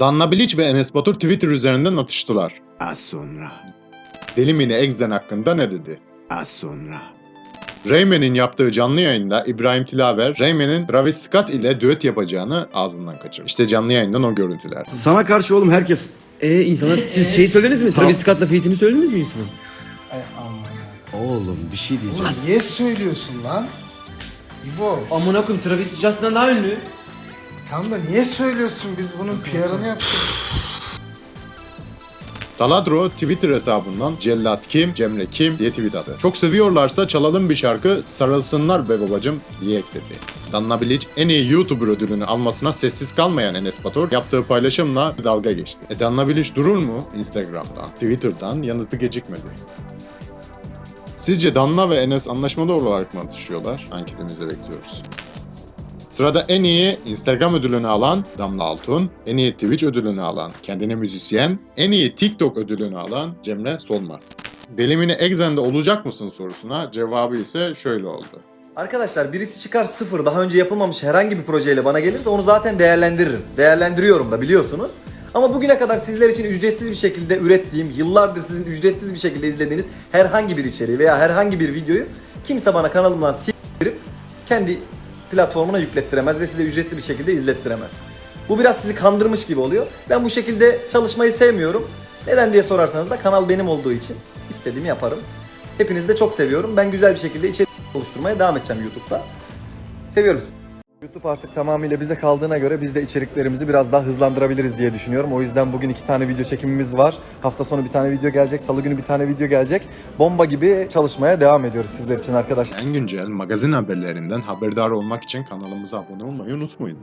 Danla Bilic ve Enes Batur Twitter üzerinden atıştılar. Az sonra. Deli Mini Egzen hakkında ne dedi? Az sonra. Rayman'in yaptığı canlı yayında İbrahim Tilaver, Rayman'in Travis Scott ile düet yapacağını ağzından kaçırdı. İşte canlı yayından o görüntüler. Sana karşı oğlum herkes Ee insanlar siz şey söylediniz mi? Travis Scott'la Fate'ini söylediniz mi Yusuf'un? Ay aman. Oğlum bir şey diyeceğim. Niye söylüyorsun lan? İbo. Amına koyayım Travis Justin'dan daha ünlü. Tam da niye söylüyorsun? Biz bunun PR'ını yaptık. Taladro Twitter hesabından Cellat Kim, Cemre Kim diye tweet attı. Çok seviyorlarsa çalalım bir şarkı sarılsınlar be babacım diye ekledi. Danla Bilic en iyi YouTuber ödülünü almasına sessiz kalmayan Enes Batur yaptığı paylaşımla dalga geçti. E Danla Bilic durur mu? Instagram'dan, Twitter'dan yanıtı gecikmedi. Sizce Danla ve Enes anlaşmalı olarak mı atışıyorlar? Anketimizde bekliyoruz. Sırada en iyi Instagram ödülünü alan Damla Altun, en iyi Twitch ödülünü alan kendine müzisyen, en iyi TikTok ödülünü alan Cemre Solmaz. Delimini Exen'de olacak mısın sorusuna cevabı ise şöyle oldu. Arkadaşlar birisi çıkar sıfır daha önce yapılmamış herhangi bir projeyle bana gelirse onu zaten değerlendiririm. Değerlendiriyorum da biliyorsunuz. Ama bugüne kadar sizler için ücretsiz bir şekilde ürettiğim, yıllardır sizin ücretsiz bir şekilde izlediğiniz herhangi bir içeriği veya herhangi bir videoyu kimse bana kanalımdan sildirip kendi platformuna yüklettiremez ve size ücretli bir şekilde izlettiremez. Bu biraz sizi kandırmış gibi oluyor. Ben bu şekilde çalışmayı sevmiyorum. Neden diye sorarsanız da kanal benim olduğu için istediğimi yaparım. Hepinizi de çok seviyorum. Ben güzel bir şekilde içerik oluşturmaya devam edeceğim YouTube'da. Seviyorum sizi. YouTube artık tamamıyla bize kaldığına göre biz de içeriklerimizi biraz daha hızlandırabiliriz diye düşünüyorum. O yüzden bugün iki tane video çekimimiz var. Hafta sonu bir tane video gelecek, salı günü bir tane video gelecek. Bomba gibi çalışmaya devam ediyoruz sizler için arkadaşlar. En güncel magazin haberlerinden haberdar olmak için kanalımıza abone olmayı unutmayın.